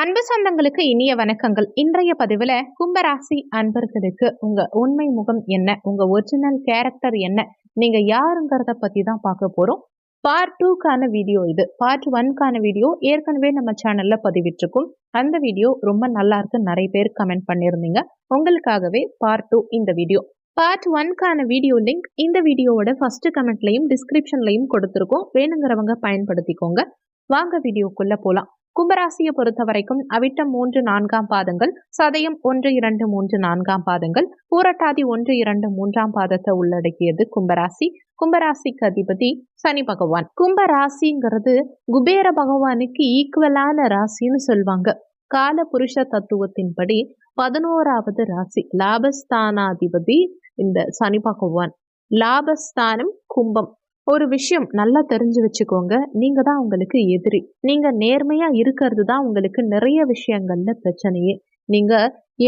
அன்பு சொந்தங்களுக்கு இனிய வணக்கங்கள். இன்றைய பதிவில் கும்பராசி அன்பர்களுக்கு உங்க உண்மை முகம் என்ன? உங்க ஒரிஜினல் கேரக்டர் என்ன? நீங்க யாருங்கிறத பத்தி தான் பார்க்க போறோம். பார்ட் டூக்கான வீடியோ இது. பார்ட் ஒன்க்கான வீடியோ ஏற்கனவே நம்ம சேனல்ல பதிவிட்டிருக்கோம். அந்த வீடியோ ரொம்ப நல்லா இருக்கு. நிறைய பேர் கமெண்ட் பண்ணியிருந்தீங்க. உங்களுக்காகவே பார்ட் டூ இந்த வீடியோ பார்ட் ஒன்க்கான வீடியோ லிங்க் இந்த வீடியோவோட ஃபர்ஸ்ட் கமெண்ட்லையும் டிஸ்கிரிப்ஷன்லையும் கொடுத்துருக்கோம். வேணுங்கிறவங்க பயன்படுத்திக்கோங்க. வாங்க வீடியோக்குள்ள போலாம். கும்பராசியை பொறுத்த வரைக்கும் அவிட்டம் மூன்று நான்காம் பாதங்கள் சதயம் ஒன்று இரண்டு மூன்று நான்காம் பாதங்கள் பூரட்டாதி ஒன்று இரண்டு மூன்றாம் பாதத்தை உள்ளடக்கியது கும்பராசி. கும்பராசிக்கு அதிபதி சனி பகவான். கும்பராசிங்கிறது குபேர பகவானுக்கு ஈக்குவலான ராசின்னு சொல்லுவாங்க கால புருஷ தத்துவத்தின்படி பதினோராவது ராசி லாபஸ்தானாதிபதி இந்த சனி பகவான். லாபஸ்தானம் கும்பம். ஒரு விஷயம் நல்லா தெரிஞ்சு வச்சுக்கோங்க. நீங்க தான் உங்களுக்கு எதிரி. நீங்க நேர்மையா இருக்கிறது தான் உங்களுக்கு நிறைய விஷயங்கள்ல பிரச்சனையே. நீங்க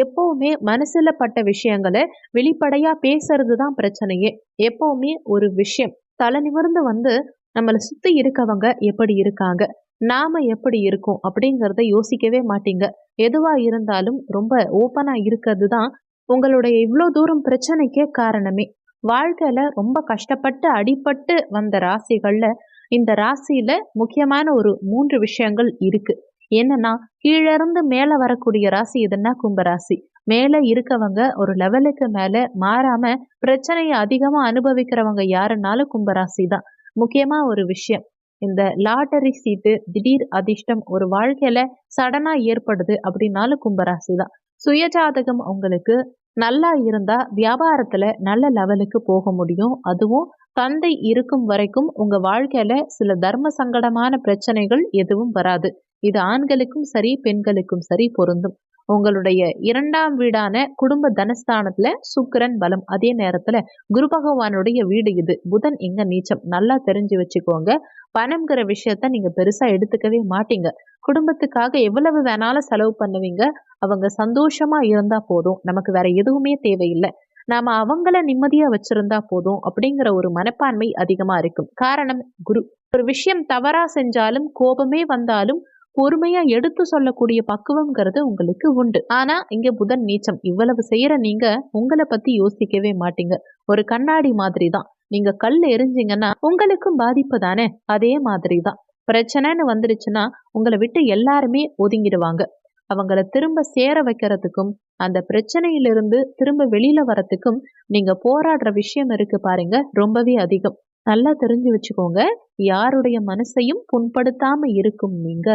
எப்பவுமே மனசுல பட்ட விஷயங்களை வெளிப்படையா பேசுறது தான் பிரச்சனையே. எப்பவுமே ஒரு விஷயம் தலை நிமிர்ந்து வந்து நம்மளை சுத்தி இருக்கவங்க எப்படி இருக்காங்க? நாம எப்படி இருக்கோம் அப்படிங்கிறத யோசிக்கவே மாட்டீங்க. எதுவா இருந்தாலும் ரொம்ப ஓப்பனா இருக்கிறது தான் உங்களுடைய இவ்வளோ தூரம் பிரச்சனைக்கே காரணமே. வாழ்க்கையில ரொம்ப கஷ்டப்பட்டு அடிபட்டு வந்த ராசிகள்ல இந்த ராசியில முக்கியமான ஒரு மூன்று விஷயங்கள் இருக்கு. என்னன்னா கீழே இருந்து மேல வரக்கூடிய ராசி எதுன்னா கும்பராசி. மேல இருக்கவங்க ஒரு லெவலுக்கு மேல மாறாம பிரச்சனையை அதிகமா அனுபவிக்கிறவங்க யாருன்னாலும் கும்பராசி தான். முக்கியமா ஒரு விஷயம் இந்த லாட்டரி சீட்டு திடீர் அதிர்ஷ்டம் ஒரு வாழ்க்கையில சடனா ஏற்படுது அப்படின்னாலும் கும்பராசி தான். சுயஜாதகம் உங்களுக்கு நல்லா இருந்தா வியாபாரத்துல நல்ல லெவலுக்கு போக முடியும். அதுவும் தந்தை இருக்கும் வரைக்கும் உங்க வாழ்க்கையில சில தர்ம சங்கடமான பிரச்சனைகள் எதுவும் வராது. இது ஆண்களுக்கும் சரி பெண்களுக்கும் சரி பொருந்தும். உங்களுடைய இரண்டாம் வீடான குடும்ப தனஸ்தானத்துல சுக்கரன் பலம். அதே நேரத்துல குரு பகவானுடைய வீடு இது. புதன் இங்க நீச்சம். நல்லா தெரிஞ்சு வச்சுக்கோங்க. பணம்ங்கிற விஷயத்த நீங்க பெருசா எடுத்துக்கவே மாட்டீங்க. குடும்பத்துக்காக எவ்வளவு வேணாலும் செலவு பண்ணுவீங்க. அவங்க சந்தோஷமா இருந்தா போதும். நமக்கு வேற எதுவுமே தேவையில்லை. நாம அவங்கள நிம்மதியா வச்சிருந்தா போதும் அப்படிங்கிற ஒரு மனப்பான்மை அதிகமா இருக்கும். காரணம் குரு ஒரு விஷயம் தவறா செஞ்சாலும் கோபமே வந்தாலும் பொறுமையா எடுத்து சொல்லக்கூடிய பக்குவம்ங்கிறது உங்களுக்கு உண்டு. ஆனா இங்க புதன் நீச்சம். இவ்வளவு செய்யற நீங்க உங்களை பத்தி யோசிக்கவே மாட்டீங்க. ஒரு கண்ணாடி மாதிரி தான் நீங்க கல் எரிஞ்சிங்கன்னா உங்களுக்கும் பாதிப்பு தானே? அதே மாதிரி தான் பிரச்சனைன்னு வந்துருச்சுன்னா உங்களை விட்டு எல்லாருமே ஒதுங்கிடுவாங்க. அவங்கள திரும்ப சேர வைக்கிறதுக்கும் அந்த பிரச்சனையிலிருந்து திரும்ப வெளியில வரத்துக்கும் நீங்க போராடுற விஷயம் இருக்கு பாருங்க ரொம்பவே அதிகம். நல்லா தெரிஞ்சு வச்சுக்கோங்க யாருடைய மனசையும் புண்படுத்தாம இருக்கும் நீங்க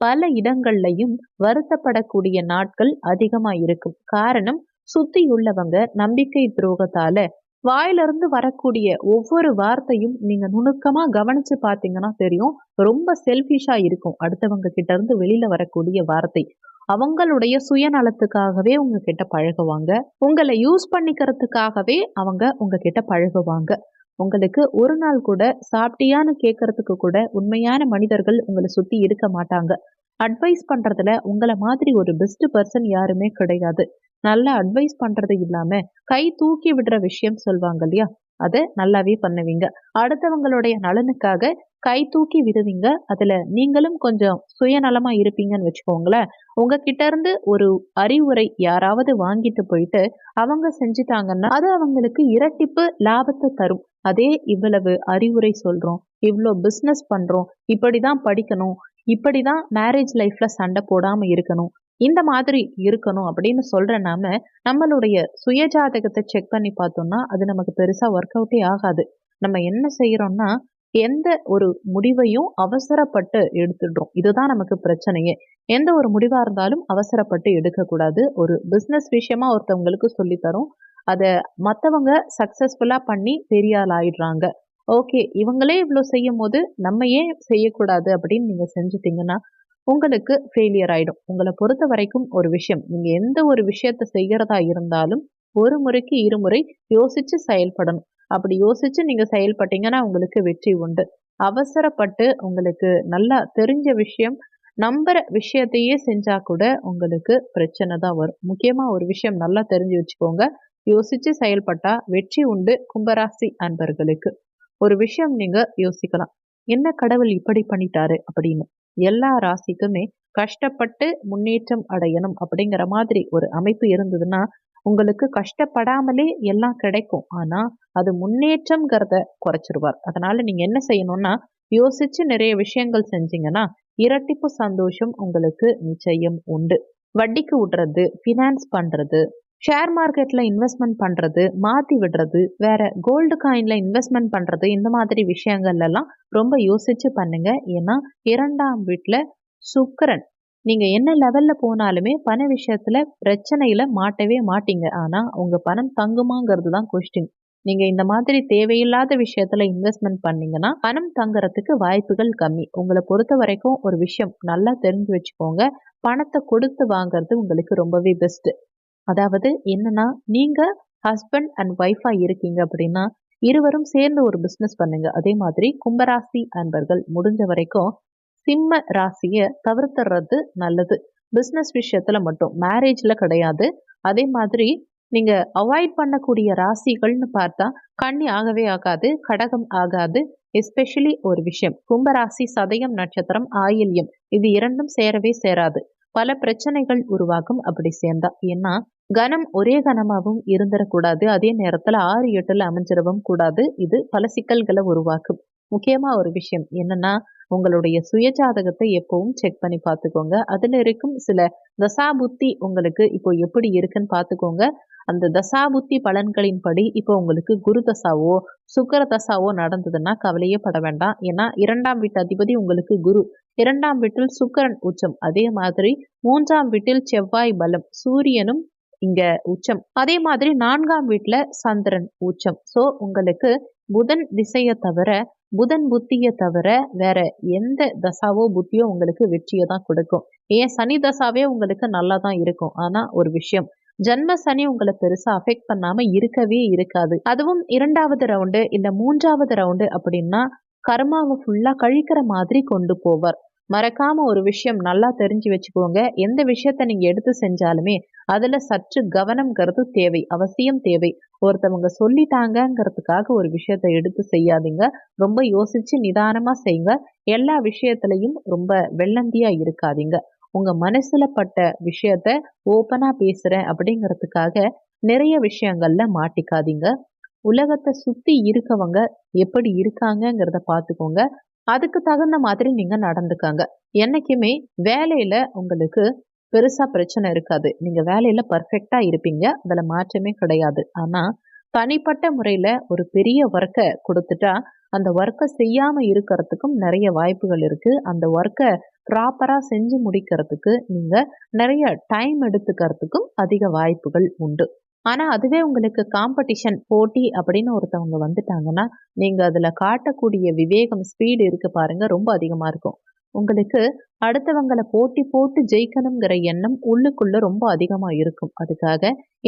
பல இடங்கள்லையும் வருத்தப்படக்கூடிய நாட்கள் அதிகமா இருக்கும். காரணம் சுத்தி உள்ளவங்க நம்பிக்கை துரோகத்தால வாயிலிருந்து வரக்கூடிய ஒவ்வொரு வார்த்தையும் நீங்க நுணுக்கமா கவனிச்சு பாத்தீங்கன்னா தெரியும் ரொம்ப செல்ஃபிஷா இருக்கும் அடுத்தவங்க கிட்ட இருந்து வெளியில வரக்கூடிய வார்த்தை. அவங்களுடைய சுயநலத்துக்காகவே உங்ககிட்ட பழகுவாங்க. உங்களை யூஸ் பண்ணிக்கிறதுக்காகவே அவங்க உங்ககிட்ட பழகுவாங்க. உங்களுக்கு ஒரு நாள் கூட சாப்பிட்டியான்னு கேட்கறதுக்கு கூட உண்மையான மனிதர்கள் உங்களை சுத்தி இருக்க மாட்டாங்க. அட்வைஸ் பண்றதுல உங்களை மாதிரி ஒரு பெஸ்ட் பர்சன் யாருமே கிடையாது. நல்லா அட்வைஸ் பண்றது இல்லாம கை தூக்கி விடுற விஷயம் சொல்லுவாங்க இல்லையா? அதை நல்லாவே பண்ணுவீங்க. அடுத்தவங்களுடைய நலனுக்காக கை தூக்கி விடுவீங்க. அதுல நீங்களும் கொஞ்சம் சுயநலமா இருப்பீங்கன்னு வச்சுக்கோங்களேன். உங்ககிட்ட இருந்து ஒரு அறிவுரை யாராவது வாங்கிட்டு போயிட்டு அவங்க செஞ்சுட்டாங்கன்னா அது அவங்களுக்கு இரட்டிப்பு லாபத்தை தரும். அதே இவ்வளவு அறிவுரை சொல்றோம் இவ்வளோ பிஸ்னஸ் பண்றோம் இப்படிதான் படிக்கணும் இப்படிதான் மேரேஜ் லைஃப்ல சண்டை போடாம இருக்கணும் இந்த மாதிரி இருக்கணும் அப்படின்னு சொல்ற நாம நம்மளுடைய சுயஜாதகத்தை செக் பண்ணி பார்த்தோம்னா அது நமக்கு பெருசா ஒர்க் அவுட்டே ஆகாது. நம்ம என்ன செய்யறோம்னா எந்த ஒரு முடிவையும் அவசரப்பட்டு எடுத்துடுறோம். இதுதான் நமக்கு பிரச்சனையே. எந்த ஒரு முடிவா இருந்தாலும் அவசரப்பட்டு எடுக்கக்கூடாது. ஒரு பிஸ்னஸ் விஷயமா ஒருத்தவங்களுக்கு சொல்லித்தரும். அதை மற்றவங்க சக்ஸஸ்ஃபுல்லாக பண்ணி பெரிய ஆள் ஆயிடுறாங்க. ஓகே இவங்களே இவ்வளோ செய்யும் போது நம்ம ஏன் செய்யக்கூடாது அப்படின்னு நீங்கள் செஞ்சுட்டிங்கன்னா உங்களுக்கு ஃபெயிலியர் ஆகிடும் உங்களை பொறுத்த வரைக்கும் ஒரு விஷயம். நீங்கள் எந்த ஒரு விஷயத்த செய்கிறதா இருந்தாலும் ஒரு முறைக்கு இருமுறை யோசிச்சு செயல்படணும். அப்படி யோசிச்சு நீங்க செயல்பட்டீங்கன்னா உங்களுக்கு வெற்றி உண்டு. அவசரப்பட்டு உங்களுக்கு நல்லா தெரிஞ்ச விஷயம் நம்புற விஷயத்தையே செஞ்சா கூட உங்களுக்கு பிரச்சனை தான் வரும். முக்கியமா ஒரு விஷயம் நல்லா தெரிஞ்சு வச்சுக்கோங்க. யோசிச்சு செயல்பட்டா வெற்றி உண்டு கும்பராசி அன்பர்களுக்கு. ஒரு விஷயம் நீங்க யோசிக்கலாம். என்ன கடவுள் இப்படி பண்ணிட்டாரு? அப்படின்னு. எல்லா ராசிக்குமே கஷ்டப்பட்டு முன்னேற்றம் அடையணும் அப்படிங்கிற மாதிரி ஒரு அமைப்பு இருந்ததுன்னா உங்களுக்கு கஷ்டப்படாமலே எல்லாம் கிடைக்கும். ஆனா அது முன்னேற்றம்ங்கிறத குறைச்சிருவார். அதனால நீங்க என்ன செய்யணும்னா யோசிச்சு நிறைய விஷயங்கள் செஞ்சீங்கன்னா இரட்டிப்பு சந்தோஷம் உங்களுக்கு நிச்சயம் உண்டு. வட்டிக்கு விடுறது ஃபினான்ஸ் பண்றது ஷேர் மார்க்கெட்டில் இன்வெஸ்ட்மெண்ட் பண்ணுறது மாற்றி விடுறது வேறு கோல்டு காயினில் இன்வெஸ்ட்மெண்ட் பண்ணுறது இந்த மாதிரி விஷயங்கள்லாம் ரொம்ப யோசித்து பண்ணுங்கள் ஏன்னா இரண்டாம் வீட்டில் சுக்கரன். நீங்கள் என்ன லெவலில் போனாலுமே பண விஷயத்தில் பிரச்சனையில் மாட்டவே மாட்டீங்க. ஆனால் உங்கள் பணம் தங்குமாங்கிறது தான் கொஸ்டின் நீங்கள் இந்த மாதிரி தேவையில்லாத விஷயத்தில் இன்வெஸ்ட்மெண்ட் பண்ணீங்கன்னா பணம் தங்குறதுக்கு வாய்ப்புகள் கம்மி. உங்களை பொறுத்த வரைக்கும் ஒரு விஷயம் நல்லா தெரிஞ்சு வச்சுக்கோங்க. பணத்தை கொடுத்து வாங்குறது உங்களுக்கு ரொம்பவே பெஸ்ட்டு அதாவது என்னன்னா நீங்க ஹஸ்பண்ட் அண்ட் ஒய்ஃபா இருக்கீங்க அப்படின்னா இருவரும் சேர்ந்து ஒரு பிஸ்னஸ் பண்ணுங்க. அதே மாதிரி கும்பராசி அன்பர்கள் முடிஞ்ச வரைக்கும் சிம்ம ராசியை தவிர்த்துறது நல்லது. பிஸ்னஸ் விஷயத்துல மட்டும் மேரேஜ்ல கிடையாது. அதே மாதிரி நீங்க அவாய்ட் பண்ணக்கூடிய ராசிகள்னு பார்த்தா கண்ணி ஆகவே ஆகாது கடகம் ஆகாது எஸ்பெஷலி ஒரு விஷயம். கும்பராசி சதயம் நட்சத்திரம் ஆயில்யம். இது இரண்டும் சேரவே சேராது. பல பிரச்சனைகள் உருவாகும் அப்படி சேர்ந்தா. ஏன்னா கனம் ஒரே கனமாகவும் இருந்துடக்கூடாது. அதே நேரத்தில் ஆறு எட்டில் அமைஞ்சிடவும் கூடாது. இது பல சிக்கல்களை உருவாக்கும். முக்கியமாக ஒரு விஷயம் என்னன்னா உங்களுடைய சுயஜாதகத்தை எப்பவும் செக் பண்ணி பார்த்துக்கோங்க. அதில் இருக்கும் சில தசாபுத்தி உங்களுக்கு இப்போ எப்படி இருக்குன்னு பார்த்துக்கோங்க. அந்த தசாபுத்தி பலன்களின்படி இப்போ உங்களுக்கு குரு தசாவோ சுக்கர தசாவோ நடந்ததுன்னா கவலையே பட வேண்டாம். ஏன்னா இரண்டாம் வீட்டு அதிபதி உங்களுக்கு குரு. இரண்டாம் வீட்டில் சுக்கரன் உச்சம். அதே மாதிரி மூன்றாம் வீட்டில் செவ்வாய் பலம். சூரியனும் இங்க உச்சம். அதே மாதிரி நான்காம் வீட்டுல சந்திரன் உச்சம். ஸோ உங்களுக்கு புதன் திசையை தவிர புதன் புத்தியை தவிர வேற எந்த தசாவோ புத்தியோ உங்களுக்கு வெற்றியை தான் கொடுக்கும். ஏன்? சனி தசாவே உங்களுக்கு நல்லா தான் இருக்கும். ஆனா ஒரு விஷயம். ஜன்ம சனி உங்களை பெருசா அஃபெக்ட் பண்ணாம இருக்கவே இருக்காது. அதுவும் இரண்டாவது ரவுண்டு இல்ல மூன்றாவது ரவுண்டு அப்படின்னா கர்மாவை ஃபுல்லா கழிக்கிற மாதிரி கொண்டு போவார். மறக்காம ஒரு விஷயம் நல்லா தெரிஞ்சு வச்சுக்கோங்க. எந்த விஷயத்த நீங்க எடுத்து செஞ்சாலுமே அதுல சற்று கவனம்ங்கிறது தேவை அவசியம் தேவை. ஒருத்தவங்க சொல்லிட்டாங்கங்கிறதுக்காக ஒரு விஷயத்த எடுத்து செய்யாதீங்க. ரொம்ப யோசிச்சு நிதானமா செய்யுங்க எல்லா விஷயத்திலையும் ரொம்ப வெள்ளந்தியா இருக்காதீங்க. உங்க மனசுல பட்ட விஷயத்த ஓப்பனா பேசுறேன் அப்படிங்கிறதுக்காக நிறைய விஷயங்கள்ல மாட்டிக்காதீங்க. உலகத்தை சுத்தி இருக்கவங்க எப்படி இருக்காங்கங்கிறத பார்த்துக்கோங்க. அதுக்கு தகுந்த மாதிரி நீங்க நடந்துக்காங்க. என்னைக்குமே வேலையில உங்களுக்கு பெருசா பிரச்சனை இருக்காது. நீங்க வேலையில பர்ஃபெக்டா இருப்பீங்க. அதுல மாற்றமே கிடையாது. ஆனா தனிப்பட்ட முறையில ஒரு பெரிய ஒர்க்கை கொடுத்துட்டா அந்த ஒர்க்கை செய்யாம இருக்கிறதுக்கும் நிறைய வாய்ப்புகள் இருக்கு. அந்த ஒர்க்கை ப்ராப்பரா செஞ்சு முடிக்கிறதுக்கு நீங்க நிறைய டைம் எடுத்துக்கிறதுக்கும் அதிக வாய்ப்புகள் உண்டு. ஆனா அதுவே உங்களுக்கு காம்படிஷன் போட்டி அப்படின்னு ஒருத்தவங்க வந்துட்டாங்கன்னா நீங்க அதுல காட்டக்கூடிய விவேகம் ஸ்பீடு இருக்கு பாருங்க ரொம்ப அதிகமா இருக்கும். உங்களுக்கு அடுத்தவங்களை போட்டி போட்டு ஜெயிக்கணுங்கிற எண்ணம் உள்ளுக்குள்ளே ரொம்ப அதிகமா இருக்கும். அதுக்காக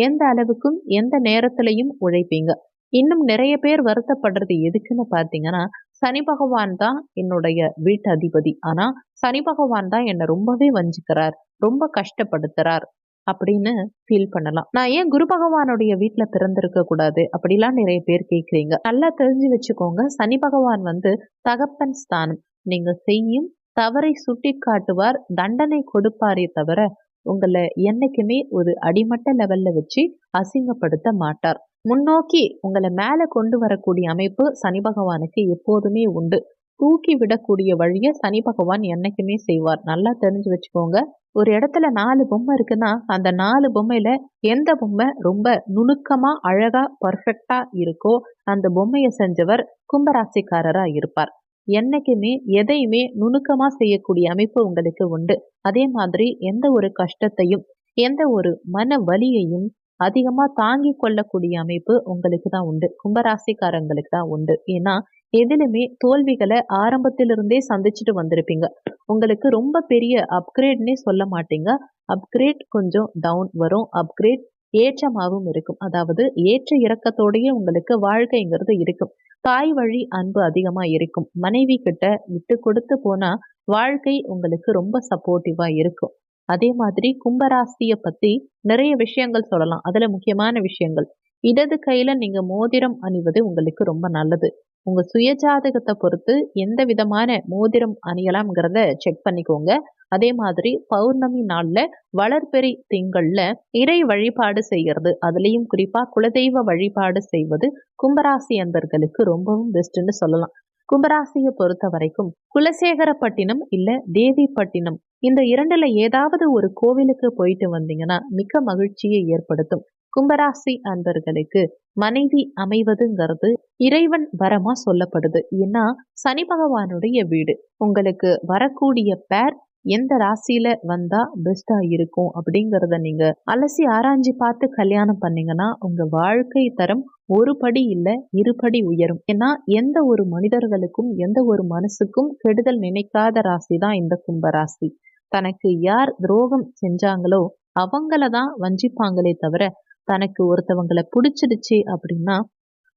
எந்த அளவுக்கும் எந்த நேரத்திலையும் உழைப்பீங்க. இன்னும் நிறைய பேர் வருத்தப்படுறது எதுக்குன்னு பார்த்தீங்கன்னா சனி பகவான் தான் என்னுடைய வீட்டு அதிபதி ஆனால் சனி பகவான் தான் என்னை ரொம்பவே வஞ்சிக்கிறார் ரொம்ப கஷ்டப்படுத்துறார். அப்படின்னு ஃபீல் பண்ணலாம். நான் ஏன் குரு பகவானுடைய வீட்டில் பிறந்திருக்க கூடாது? அப்படிலாம் நிறைய பேர் கேட்குறீங்க நல்லா தெரிஞ்சு வச்சுக்கோங்க. சனி பகவான் வந்து தகப்பன் ஸ்தானம். நீங்க செய்யும் தவறை சுட்டி காட்டுவார் தண்டனை கொடுப்பாரே தவிர உங்களை என்னைக்குமே ஒரு அடிமட்ட லெவல்ல வச்சு அசிங்கப்படுத்த மாட்டார். முன்னோக்கி உங்களை மேலே கொண்டு வரக்கூடிய அமைப்பு சனி பகவானுக்கு எப்போதுமே உண்டு. தூக்கி விடக்கூடிய வழியை சனி பகவான் என்னைக்குமே செய்வார். நல்லா தெரிஞ்சு வச்சுக்கோங்க. ஒரு இடத்துல நாலு பொம்மை இருக்குன்னா அந்த நாலு பொம்மையில எந்த பொம்மை ரொம்ப நுணுக்கமா அழகா பர்ஃபெக்டா இருக்கோ அந்த பொம்மையை செஞ்சவர் கும்பராசிக்காரரா இருப்பார். என்னைக்குமே எதையுமே நுணுக்கமா செய்யக்கூடிய அமைப்பு உங்களுக்கு உண்டு. அதே மாதிரி எந்த ஒரு கஷ்டத்தையும் எந்த ஒரு மன வலியையும் அதிகமா தாங்கி கொள்ளக்கூடிய அமைப்பு உங்களுக்கு தான் உண்டு. கும்பராசிக்காரங்களுக்கு தான் உண்டு. ஏன்னா எதிலுமே தோல்விகளை ஆரம்பத்திலிருந்தே சந்திச்சுட்டு வந்திருப்பீங்க. உங்களுக்கு ரொம்ப பெரிய அப்கிரேட்னே சொல்ல மாட்டீங்க. அப்கிரேட் கொஞ்சம் டவுன் வரும். அப்கிரேட் ஏற்றமாகவும் இருக்கும். அதாவது ஏற்ற இறக்கத்தோடயே உங்களுக்கு வாழ்க்கைங்கிறது இருக்கும். தாய் வழி அன்பு அதிகமா இருக்கும். மனைவி கிட்ட விட்டு கொடுத்து போனா வாழ்க்கை உங்களுக்கு ரொம்ப சப்போர்ட்டிவா இருக்கும். அதே மாதிரி கும்பராசியை பத்தி நிறைய விஷயங்கள் சொல்லலாம். அதுல முக்கியமான விஷயங்கள். இடது கையில நீங்க மோதிரம் அணிவது உங்களுக்கு ரொம்ப நல்லது. உங்கள் சுயஜாதகத்தை பொறுத்து எந்த விதமான மோதிரம் அணியலாம்ங்கிறத செக் பண்ணிக்கோங்க. அதே மாதிரி பௌர்ணமி நாள்ல வளர்பெரி திங்கள்ல இறை வழிபாடு செய்யறது அதுலேயும் குறிப்பா குலதெய்வ வழிபாடு செய்வது கும்பராசி அன்பர்களுக்கு ரொம்பவும் பெஸ்ட்னு சொல்லலாம். கும்பராசியை பொறுத்த வரைக்கும் குலசேகரப்பட்டினம் இல்ல தேவிப்பட்டினம் இந்த இரண்டுல ஏதாவது ஒரு கோவிலுக்கு போயிட்டு வந்தீங்கன்னா மிக்க மகிழ்ச்சியை ஏற்படுத்தும். கும்பராசி அன்பர்களுக்கு மனைவி அமைவதுங்கிறது இறைவன் வரமா சொல்லப்படுது. ஏன்னா சனி பகவானுடைய வீடு. உங்களுக்கு வரக்கூடிய பேர் எந்த ராசியில வந்தா பெஸ்டா இருக்கும் அப்படிங்கிறத நீங்க அலசி ஆராய்ஞ்சு பார்த்து கல்யாணம் பண்ணீங்கன்னா உங்க வாழ்க்கை தரம் ஒரு படி இல்ல இருபடி உயரும். ஏன்னா எந்த ஒரு மனிதர்களுக்கும் எந்த ஒரு மனசுக்கும் கெடுதல் நினைக்காத ராசி தான் இந்த கும்பராசி. தனக்கு யார் துரோகம் செஞ்சாங்களோ அவங்கள தான் வஞ்சிப்பாங்களே தவிர தனக்கு ஒருத்தவங்களை பிடிச்சிடுச்சு அப்படின்னா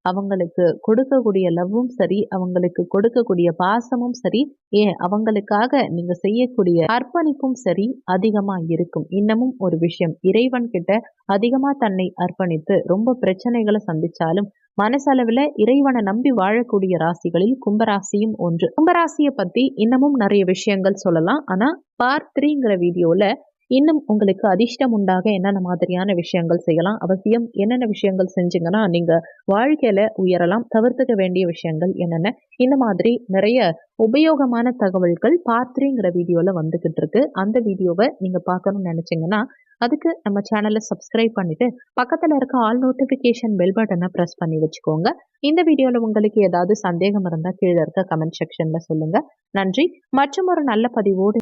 அவங்களுக்கு கொடுக்கக்கூடிய லவ்வும் சரி அவங்களுக்கு கொடுக்கக்கூடிய பாசமும் சரி ஏன் அவங்களுக்காக நீங்க செய்யக்கூடிய அர்ப்பணிப்பும் சரி அதிகமா இருக்கும். இன்னமும் ஒரு விஷயம் இறைவன் கிட்ட அதிகமா தன்னை அர்ப்பணித்து ரொம்ப பிரச்சனைகளை சந்திச்சாலும் மனசளவுல இறைவனை நம்பி வாழக்கூடிய ராசிகளில் கும்பராசியும் ஒன்று. கும்பராசியை பத்தி இன்னமும் நிறைய விஷயங்கள் சொல்லலாம். ஆனா பார்ட் த்ரீங்கிற வீடியோல இன்னும் உங்களுக்கு அதிர்ஷ்டம் உண்டாக என்னென்ன மாதிரியான விஷயங்கள் செய்யலாம் அவசியம் என்னென்ன விஷயங்கள் செஞ்சீங்கன்னா நீங்க வாழ்க்கையில உயரலாம் தவிர்த்துக்க வேண்டிய விஷயங்கள் என்னென்ன இந்த மாதிரி நிறைய உபயோகமான தகவல்கள் பார்த்ரிங்கிற வீடியோல வந்துகிட்டு இருக்கு. அந்த வீடியோவை நீங்க பார்க்கணும்னு நினைச்சீங்கன்னா அதுக்கு நம்ம சேனலை சப்ஸ்கிரைப் பண்ணிட்டு பக்கத்தில் இருக்க ஆல் நோட்டிஃபிகேஷன் பெல் பட்டனை ப்ரெஸ் பண்ணி வச்சுக்கோங்க. இந்த வீடியோவில் உங்களுக்கு ஏதாவது சந்தேகம் இருந்தால் கீழே இருக்க கமெண்ட் செக்ஷனில் சொல்லுங்க. நன்றி. மற்றும் ஒரு நல்ல பதிவோடு